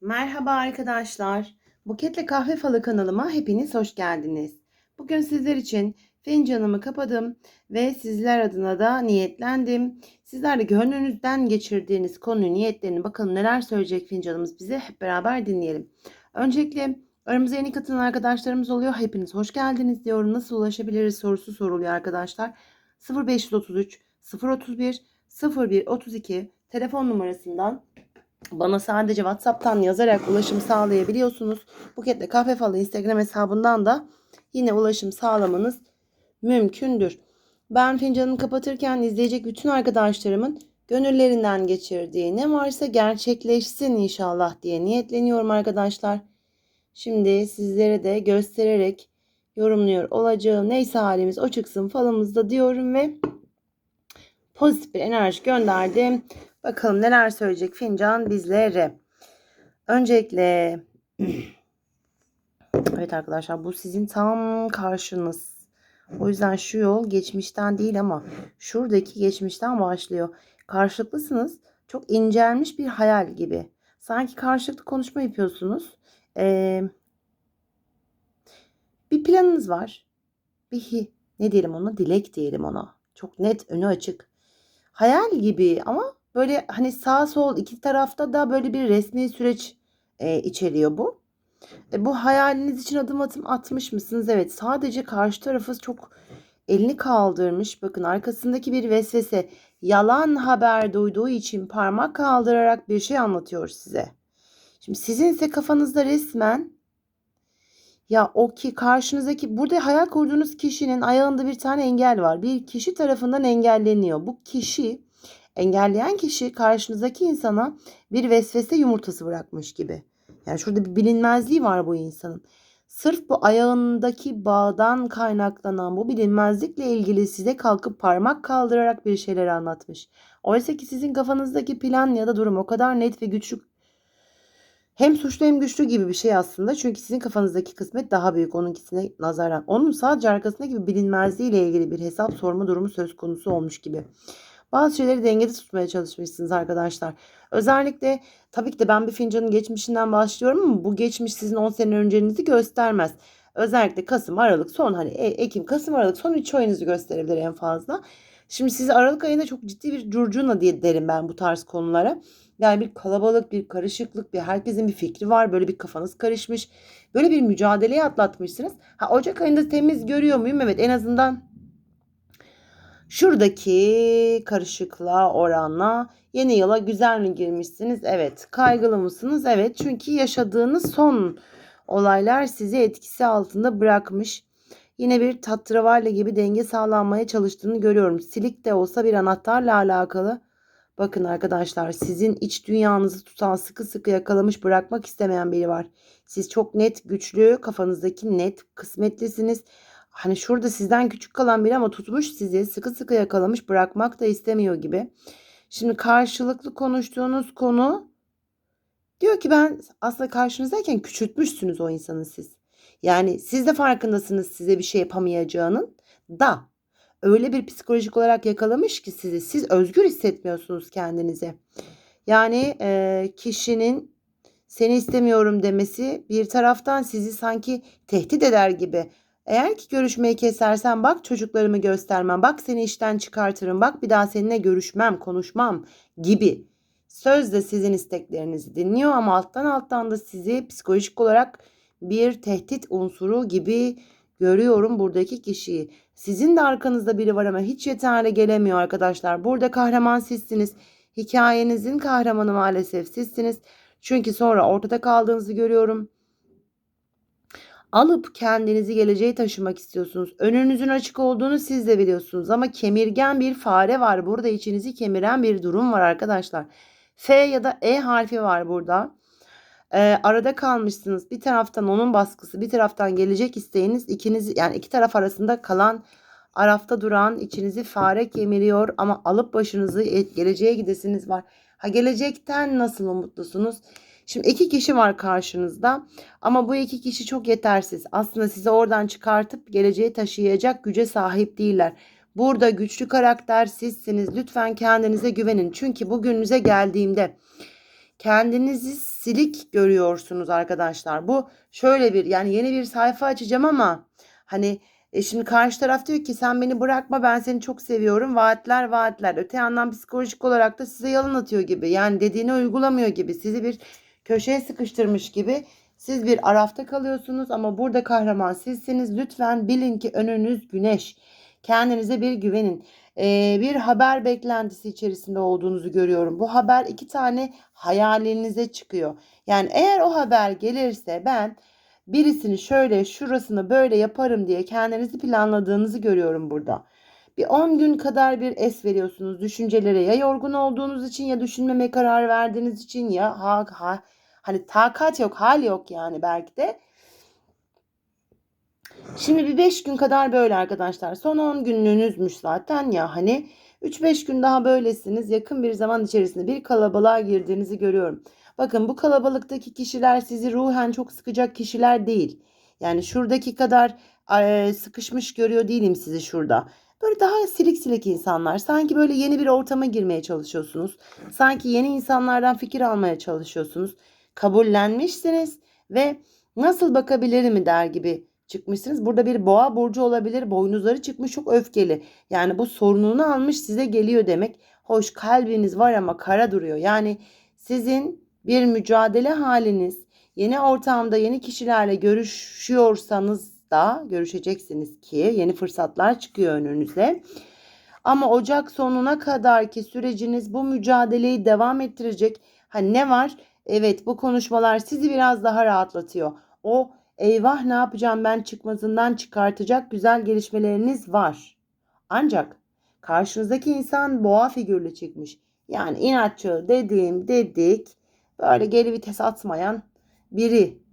Merhaba arkadaşlar. Buketle Kahve Falı kanalıma hepiniz hoş geldiniz. Bugün sizler için fincanımı kapadım ve sizler adına da niyetlendim. Sizler de gönlünüzden geçirdiğiniz konuyu niyetlerini bakalım neler söyleyecek fincanımız bize hep beraber dinleyelim. Öncelikle aramıza yeni katılan arkadaşlarımız oluyor. Hepiniz hoş geldiniz diyorum. Nasıl ulaşabiliriz sorusu soruluyor arkadaşlar. 0533 031 01 32 telefon numarasından bana sadece WhatsApp'tan yazarak ulaşım sağlayabiliyorsunuz. Buketle Kahve Falı Instagram hesabından da yine ulaşım sağlamanız mümkündür. Ben fincanımı kapatırken izleyecek bütün arkadaşlarımın gönüllerinden geçirdiği ne varsa gerçekleşsin inşallah diye niyetleniyorum arkadaşlar. Şimdi sizlere de göstererek yorumluyor olacağım. Neyse halimiz o çıksın falımızda diyorum ve pozitif bir enerji gönderdim. Bakalım neler söyleyecek fincan bizlere. Öncelikle evet arkadaşlar bu sizin tam karşınız. O yüzden şu yol geçmişten değil ama şuradaki geçmişten başlıyor. Karşılıklısınız. Çok incelmiş bir hayal gibi. Sanki karşılıklı konuşma yapıyorsunuz. Ee, bir planınız var. Bir hi, ne diyelim ona? Dilek diyelim ona. Çok net önü açık. Hayal gibi ama böyle hani sağ sol iki tarafta da böyle bir resmi süreç e, içeriyor bu. E, bu hayaliniz için adım atım atmış mısınız? Evet sadece karşı tarafı çok elini kaldırmış. Bakın arkasındaki bir vesvese yalan haber duyduğu için parmak kaldırarak bir şey anlatıyor size. Şimdi sizin ise kafanızda resmen ya o ki karşınızdaki burada hayal kurduğunuz kişinin ayağında bir tane engel var. Bir kişi tarafından engelleniyor. Bu kişi engelleyen kişi karşınızdaki insana bir vesvese yumurtası bırakmış gibi. Yani şurada bir bilinmezliği var bu insanın. Sırf bu ayağındaki bağdan kaynaklanan bu bilinmezlikle ilgili size kalkıp parmak kaldırarak bir şeyler anlatmış. Oysa ki sizin kafanızdaki plan ya da durum o kadar net ve güçlü hem suçlu hem güçlü gibi bir şey aslında. Çünkü sizin kafanızdaki kısmet daha büyük onunkisine nazaran. Onun sadece arkasındaki bilinmezliği ile ilgili bir hesap sorma durumu söz konusu olmuş gibi. Bazı şeyleri dengede tutmaya çalışmışsınız arkadaşlar. Özellikle tabii ki de ben bir fincanın geçmişinden başlıyorum ama bu geçmiş sizin 10 sene öncenizi göstermez. Özellikle Kasım, Aralık, son hani E- Ekim, Kasım, Aralık son 3 ayınızı gösterebilir en fazla. Şimdi sizi Aralık ayında çok ciddi bir curcuna diye derim ben bu tarz konulara. Yani bir kalabalık, bir karışıklık, bir herkesin bir fikri var. Böyle bir kafanız karışmış. Böyle bir mücadeleyi atlatmışsınız. Ha Ocak ayında temiz görüyor muyum? Evet en azından şuradaki karışıklığa oranla yeni yıla güzel mi girmişsiniz? Evet. Kaygılı mısınız? Evet. Çünkü yaşadığınız son olaylar sizi etkisi altında bırakmış. Yine bir tatravalli gibi denge sağlanmaya çalıştığını görüyorum. Silik de olsa bir anahtarla alakalı. Bakın arkadaşlar sizin iç dünyanızı tutan sıkı sıkı yakalamış bırakmak istemeyen biri var. Siz çok net güçlü kafanızdaki net kısmetlisiniz. Hani şurada sizden küçük kalan biri ama tutmuş sizi sıkı sıkı yakalamış bırakmak da istemiyor gibi. Şimdi karşılıklı konuştuğunuz konu diyor ki ben aslında karşınızdayken küçültmüşsünüz o insanı siz. Yani siz de farkındasınız size bir şey yapamayacağının da öyle bir psikolojik olarak yakalamış ki sizi siz özgür hissetmiyorsunuz kendinize. Yani e, kişinin seni istemiyorum demesi bir taraftan sizi sanki tehdit eder gibi. Eğer ki görüşmeyi kesersen bak çocuklarımı göstermem, bak seni işten çıkartırım, bak bir daha seninle görüşmem, konuşmam gibi. Sözde sizin isteklerinizi dinliyor ama alttan alttan da sizi psikolojik olarak bir tehdit unsuru gibi görüyorum buradaki kişiyi. Sizin de arkanızda biri var ama hiç yeterli gelemiyor arkadaşlar. Burada kahraman sizsiniz. Hikayenizin kahramanı maalesef sizsiniz. Çünkü sonra ortada kaldığınızı görüyorum. Alıp kendinizi geleceğe taşımak istiyorsunuz. Önünüzün açık olduğunu siz de biliyorsunuz ama kemirgen bir fare var. Burada içinizi kemiren bir durum var arkadaşlar. F ya da E harfi var burada. Ee, arada kalmışsınız. Bir taraftan onun baskısı, bir taraftan gelecek isteğiniz. ikiniz yani iki taraf arasında kalan arafta duran içinizi fare kemiriyor ama alıp başınızı e, geleceğe gidesiniz var. Ha gelecekten nasıl umutlusunuz? Şimdi iki kişi var karşınızda ama bu iki kişi çok yetersiz. Aslında sizi oradan çıkartıp geleceğe taşıyacak güce sahip değiller. Burada güçlü karakter sizsiniz. Lütfen kendinize güvenin. Çünkü bugününüze geldiğimde kendinizi silik görüyorsunuz arkadaşlar. Bu şöyle bir yani yeni bir sayfa açacağım ama hani e şimdi karşı taraf diyor ki sen beni bırakma ben seni çok seviyorum. Vaatler vaatler. Öte yandan psikolojik olarak da size yalan atıyor gibi. Yani dediğini uygulamıyor gibi. Sizi bir köşeye sıkıştırmış gibi. Siz bir arafta kalıyorsunuz ama burada kahraman sizsiniz. Lütfen bilin ki önünüz güneş. Kendinize bir güvenin. Ee, bir haber beklentisi içerisinde olduğunuzu görüyorum. Bu haber iki tane hayalinize çıkıyor. Yani eğer o haber gelirse ben birisini şöyle şurasını böyle yaparım diye kendinizi planladığınızı görüyorum burada. Bir 10 gün kadar bir es veriyorsunuz düşüncelere ya yorgun olduğunuz için ya düşünmeme karar verdiğiniz için ya ha, ha hani takat yok hal yok yani belki de. Şimdi bir 5 gün kadar böyle arkadaşlar. Son 10 günlüğünüzmüş zaten ya hani 3-5 gün daha böylesiniz. Yakın bir zaman içerisinde bir kalabalığa girdiğinizi görüyorum. Bakın bu kalabalıktaki kişiler sizi ruhen çok sıkacak kişiler değil. Yani şuradaki kadar sıkışmış görüyor değilim sizi şurada. Böyle daha silik silik insanlar. Sanki böyle yeni bir ortama girmeye çalışıyorsunuz. Sanki yeni insanlardan fikir almaya çalışıyorsunuz. Kabullenmişsiniz ve nasıl bakabilirim der gibi çıkmışsınız. Burada bir boğa burcu olabilir. Boynuzları çıkmış çok öfkeli. Yani bu sorununu almış size geliyor demek. Hoş kalbiniz var ama kara duruyor. Yani sizin bir mücadele haliniz, yeni ortamda yeni kişilerle görüşüyorsanız da görüşeceksiniz ki yeni fırsatlar çıkıyor önünüze. Ama Ocak sonuna kadar ki süreciniz bu mücadeleyi devam ettirecek. Ha ne var? Evet bu konuşmalar sizi biraz daha rahatlatıyor. O eyvah ne yapacağım ben çıkmazından çıkartacak güzel gelişmeleriniz var. Ancak karşınızdaki insan boğa figürlü çıkmış. Yani inatçı dediğim dedik böyle geri vites atmayan biri.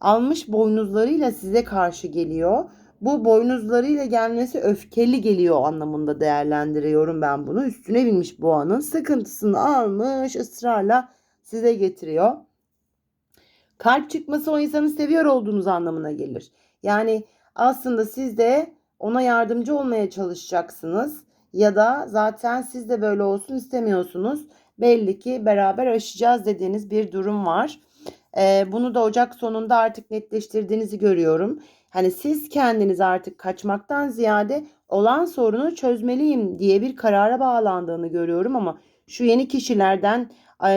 Almış boynuzlarıyla size karşı geliyor. Bu boynuzlarıyla gelmesi öfkeli geliyor anlamında değerlendiriyorum ben bunu. Üstüne binmiş boğanın sıkıntısını almış ısrarla size getiriyor. Kalp çıkması o insanı seviyor olduğunuz anlamına gelir. Yani aslında siz de ona yardımcı olmaya çalışacaksınız ya da zaten siz de böyle olsun istemiyorsunuz. Belli ki beraber aşacağız dediğiniz bir durum var. Ee, bunu da Ocak sonunda artık netleştirdiğinizi görüyorum. Hani siz kendiniz artık kaçmaktan ziyade olan sorunu çözmeliyim diye bir karara bağlandığını görüyorum ama şu yeni kişilerden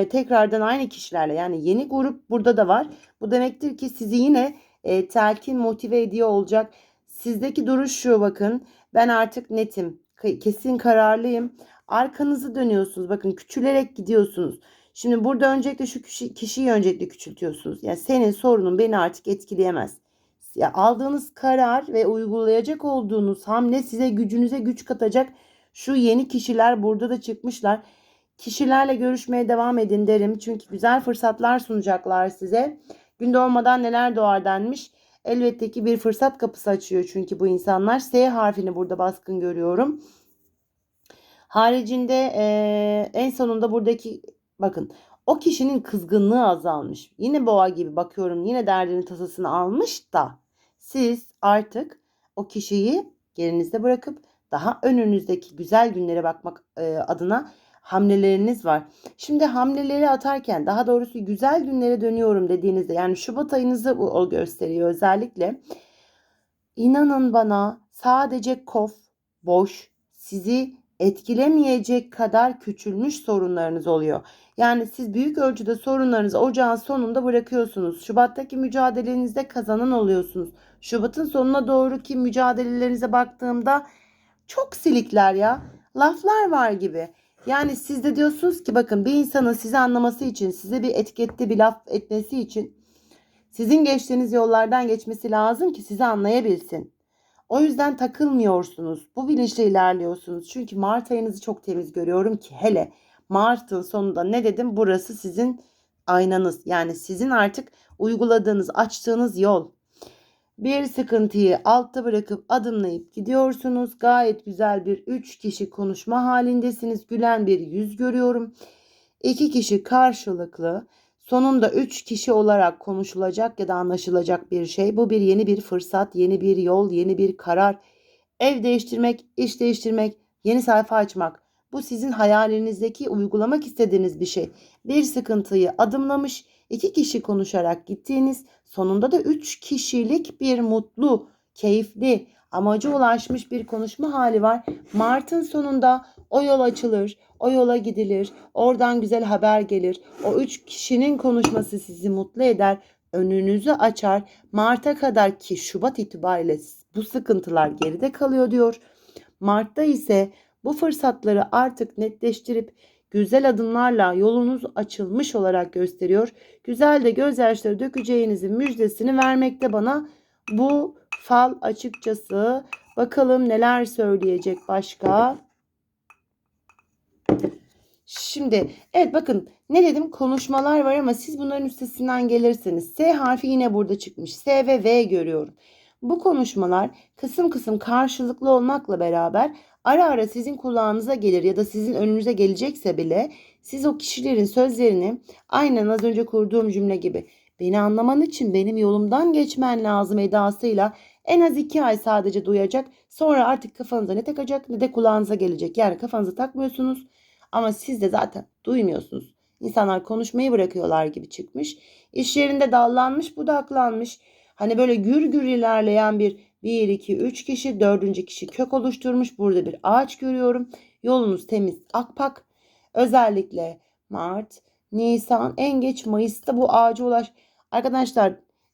tekrardan aynı kişilerle yani yeni grup burada da var. Bu demektir ki sizi yine e, telkin motive ediyor olacak. Sizdeki duruş şu bakın. Ben artık netim. Kesin kararlıyım. Arkanızı dönüyorsunuz. Bakın küçülerek gidiyorsunuz. Şimdi burada öncelikle şu kişi, kişiyi öncelikle küçültüyorsunuz. Yani senin sorunun beni artık etkileyemez. Ya aldığınız karar ve uygulayacak olduğunuz hamle size gücünüze güç katacak. Şu yeni kişiler burada da çıkmışlar. Kişilerle görüşmeye devam edin derim. Çünkü güzel fırsatlar sunacaklar size. Gün doğmadan neler doğar denmiş. Elbette ki bir fırsat kapısı açıyor çünkü bu insanlar. S harfini burada baskın görüyorum. Haricinde e, en sonunda buradaki bakın o kişinin kızgınlığı azalmış. Yine boğa gibi bakıyorum yine derdini tasasını almış da siz artık o kişiyi gerinizde bırakıp daha önünüzdeki güzel günlere bakmak e, adına hamleleriniz var. Şimdi hamleleri atarken daha doğrusu güzel günlere dönüyorum dediğinizde yani Şubat ayınızı o gösteriyor özellikle. İnanın bana sadece kof, boş, sizi etkilemeyecek kadar küçülmüş sorunlarınız oluyor. Yani siz büyük ölçüde sorunlarınızı ocağın sonunda bırakıyorsunuz. Şubat'taki mücadelenizde kazanan oluyorsunuz. Şubat'ın sonuna doğru ki mücadelelerinize baktığımda çok silikler ya. Laflar var gibi. Yani siz de diyorsunuz ki bakın bir insanın sizi anlaması için, size bir etikette bir laf etmesi için sizin geçtiğiniz yollardan geçmesi lazım ki sizi anlayabilsin. O yüzden takılmıyorsunuz. Bu bilinçle ilerliyorsunuz. Çünkü Mart ayınızı çok temiz görüyorum ki hele Mart'ın sonunda ne dedim? Burası sizin aynanız. Yani sizin artık uyguladığınız, açtığınız yol. Bir sıkıntıyı altta bırakıp adımlayıp gidiyorsunuz. Gayet güzel bir 3 kişi konuşma halindesiniz. Gülen bir yüz görüyorum. 2 kişi karşılıklı. Sonunda 3 kişi olarak konuşulacak ya da anlaşılacak bir şey. Bu bir yeni bir fırsat, yeni bir yol, yeni bir karar. Ev değiştirmek, iş değiştirmek, yeni sayfa açmak. Bu sizin hayalinizdeki uygulamak istediğiniz bir şey. Bir sıkıntıyı adımlamış, iki kişi konuşarak gittiğiniz, sonunda da üç kişilik bir mutlu, keyifli, amaca ulaşmış bir konuşma hali var. Mart'ın sonunda o yol açılır, o yola gidilir, oradan güzel haber gelir. O üç kişinin konuşması sizi mutlu eder, önünüzü açar. Mart'a kadar ki Şubat itibariyle bu sıkıntılar geride kalıyor diyor. Mart'ta ise bu fırsatları artık netleştirip güzel adımlarla yolunuz açılmış olarak gösteriyor. Güzel de gözyaşları dökeceğinizin müjdesini vermekte bana bu fal açıkçası. Bakalım neler söyleyecek başka. Şimdi evet bakın ne dedim konuşmalar var ama siz bunların üstesinden gelirseniz S harfi yine burada çıkmış. S ve V görüyorum. Bu konuşmalar kısım kısım karşılıklı olmakla beraber ara ara sizin kulağınıza gelir ya da sizin önünüze gelecekse bile siz o kişilerin sözlerini aynen az önce kurduğum cümle gibi beni anlaman için benim yolumdan geçmen lazım edasıyla en az iki ay sadece duyacak. Sonra artık kafanıza ne takacak ne de kulağınıza gelecek. Yani kafanıza takmıyorsunuz ama siz de zaten duymuyorsunuz. İnsanlar konuşmayı bırakıyorlar gibi çıkmış. İş yerinde dallanmış budaklanmış. Hani böyle gür gür ilerleyen bir 1, 2, 3 kişi, dördüncü kişi kök oluşturmuş. Burada bir ağaç görüyorum. Yolunuz temiz, akpak. Özellikle Mart, Nisan, en geç Mayıs'ta bu ağaca ulaş. Arkadaşlar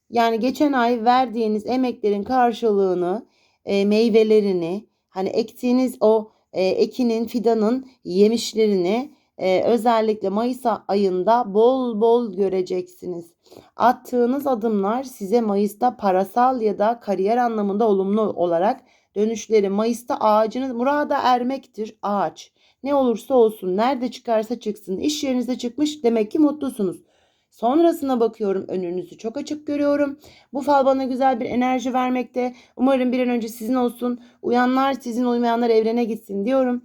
yani geçen ay verdiğiniz emeklerin karşılığını, e, meyvelerini, hani ektiğiniz o e, ekinin, fidanın yemişlerini e, özellikle Mayıs ayında bol bol göreceksiniz. Attığınız adımlar size Mayıs'ta parasal ya da kariyer anlamında olumlu olarak dönüşleri Mayıs'ta ağacınız murada ermektir ağaç. Ne olursa olsun nerede çıkarsa çıksın iş yerinizde çıkmış demek ki mutlusunuz. Sonrasına bakıyorum önünüzü çok açık görüyorum. Bu fal bana güzel bir enerji vermekte. Umarım bir an önce sizin olsun. Uyanlar sizin uymayanlar evrene gitsin diyorum.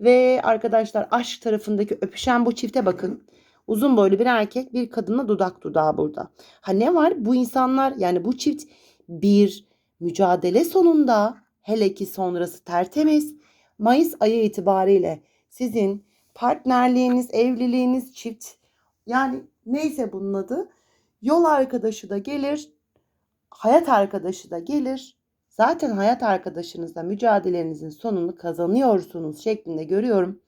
Ve arkadaşlar aşk tarafındaki öpüşen bu çifte bakın. Uzun boylu bir erkek bir kadınla dudak dudağa burada. Ha ne var? Bu insanlar yani bu çift bir mücadele sonunda hele ki sonrası tertemiz Mayıs ayı itibariyle sizin partnerliğiniz, evliliğiniz, çift yani neyse bunun adı yol arkadaşı da gelir, hayat arkadaşı da gelir. Zaten hayat arkadaşınızla mücadelenizin sonunu kazanıyorsunuz şeklinde görüyorum.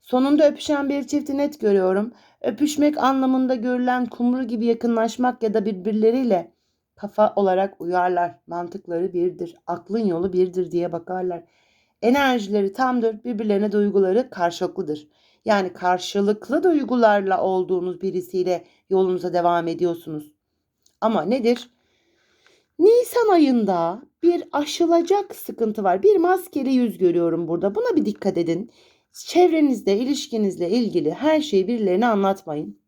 Sonunda öpüşen bir çifti net görüyorum. Öpüşmek anlamında görülen kumru gibi yakınlaşmak ya da birbirleriyle kafa olarak uyarlar. Mantıkları birdir, aklın yolu birdir diye bakarlar. Enerjileri tamdır, birbirlerine duyguları karşılıklıdır. Yani karşılıklı duygularla olduğunuz birisiyle yolunuza devam ediyorsunuz. Ama nedir? Nisan ayında bir aşılacak sıkıntı var. Bir maskeli yüz görüyorum burada. Buna bir dikkat edin. Çevrenizde, ilişkinizle ilgili her şeyi birilerine anlatmayın.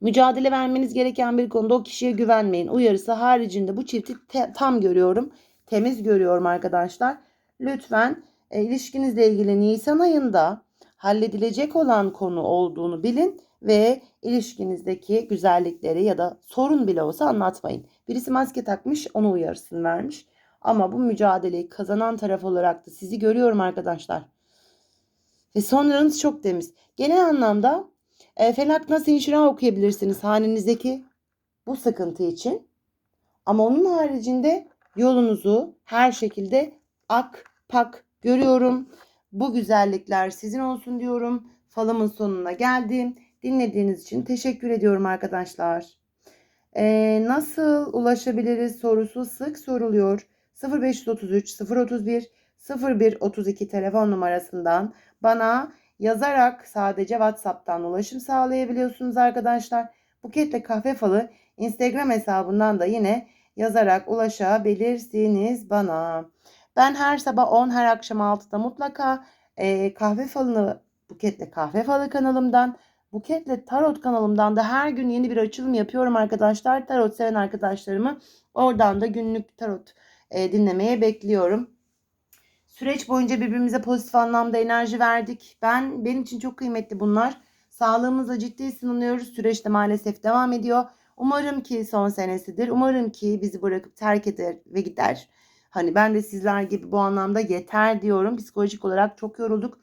Mücadele vermeniz gereken bir konuda o kişiye güvenmeyin. Uyarısı haricinde bu çifti te- tam görüyorum. Temiz görüyorum arkadaşlar. Lütfen e, ilişkinizle ilgili Nisan ayında halledilecek olan konu olduğunu bilin ve ilişkinizdeki güzellikleri ya da sorun bile olsa anlatmayın. Birisi maske takmış, onu uyarısını vermiş. Ama bu mücadeleyi kazanan taraf olarak da sizi görüyorum arkadaşlar. Ve sonlarınız çok temiz. Genel anlamda e, Felak Nas İnşirah okuyabilirsiniz hanenizdeki bu sıkıntı için. Ama onun haricinde yolunuzu her şekilde ak pak görüyorum. Bu güzellikler sizin olsun diyorum. Falımın sonuna geldim. Dinlediğiniz için teşekkür ediyorum arkadaşlar. Ee, nasıl ulaşabiliriz sorusu sık soruluyor. 0533 031 0132 telefon numarasından bana yazarak sadece WhatsApp'tan ulaşım sağlayabiliyorsunuz arkadaşlar. Buketle Kahve Falı Instagram hesabından da yine yazarak ulaşabilirsiniz bana. Ben her sabah 10 her akşam 6'da mutlaka e, kahve falını Buketle Kahve Falı kanalımdan Buketle Tarot kanalımdan da her gün yeni bir açılım yapıyorum arkadaşlar. Tarot seven arkadaşlarımı oradan da günlük tarot e, dinlemeye bekliyorum. Süreç boyunca birbirimize pozitif anlamda enerji verdik. Ben benim için çok kıymetli bunlar. Sağlığımızla ciddi sınanıyoruz. Süreçte maalesef devam ediyor. Umarım ki son senesidir. Umarım ki bizi bırakıp terk eder ve gider. Hani ben de sizler gibi bu anlamda yeter diyorum. Psikolojik olarak çok yorulduk.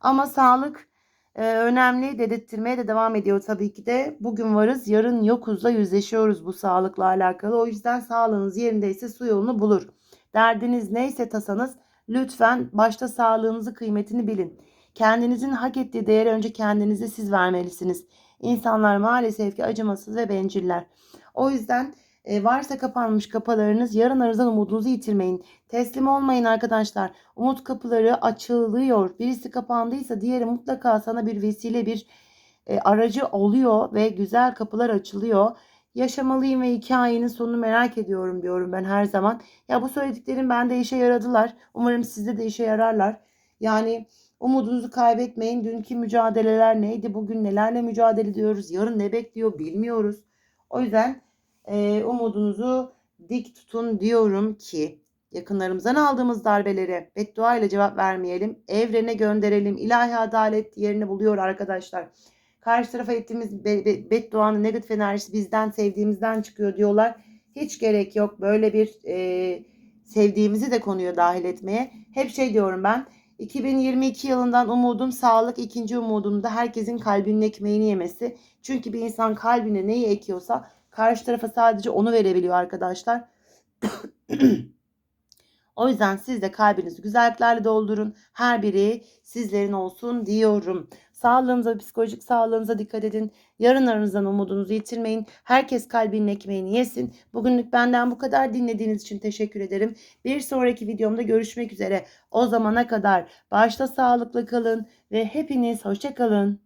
Ama sağlık e, önemli. Dedirttirmeye de devam ediyor tabii ki de. Bugün varız, yarın yokuzla yüzleşiyoruz bu sağlıkla alakalı. O yüzden sağlığınız yerindeyse su yolunu bulur. Derdiniz neyse tasanız lütfen başta sağlığınızı kıymetini bilin. Kendinizin hak ettiği değeri önce kendinize siz vermelisiniz. İnsanlar maalesef ki acımasız ve benciller. O yüzden e, varsa kapanmış kapılarınız yarınlarınızdan umudunuzu yitirmeyin. Teslim olmayın arkadaşlar. Umut kapıları açılıyor. Birisi kapandıysa diğeri mutlaka sana bir vesile bir e, aracı oluyor ve güzel kapılar açılıyor. Yaşamalıyım ve hikayenin sonunu merak ediyorum diyorum ben her zaman. Ya bu söylediklerim bende işe yaradılar. Umarım sizde de işe yararlar. Yani umudunuzu kaybetmeyin. Dünkü mücadeleler neydi? Bugün nelerle mücadele ediyoruz? Yarın ne bekliyor bilmiyoruz. O yüzden e, umudunuzu dik tutun diyorum ki yakınlarımızdan aldığımız darbelere beddua ile cevap vermeyelim. Evrene gönderelim. İlahi adalet yerini buluyor arkadaşlar. Karşı tarafa ettiğimiz be- be- bedduanın negatif enerjisi bizden sevdiğimizden çıkıyor diyorlar. Hiç gerek yok böyle bir e, sevdiğimizi de konuya dahil etmeye. Hep şey diyorum ben. 2022 yılından umudum sağlık, ikinci umudum da herkesin kalbinin ekmeğini yemesi. Çünkü bir insan kalbine neyi ekiyorsa karşı tarafa sadece onu verebiliyor arkadaşlar. o yüzden siz de kalbinizi güzelliklerle doldurun. Her biri sizlerin olsun diyorum. Sağlığınıza, psikolojik sağlığınıza dikkat edin. Yarınlarınızdan umudunuzu yitirmeyin. Herkes kalbinin ekmeğini yesin. Bugünlük benden bu kadar dinlediğiniz için teşekkür ederim. Bir sonraki videomda görüşmek üzere. O zamana kadar başta sağlıklı kalın ve hepiniz hoşça kalın.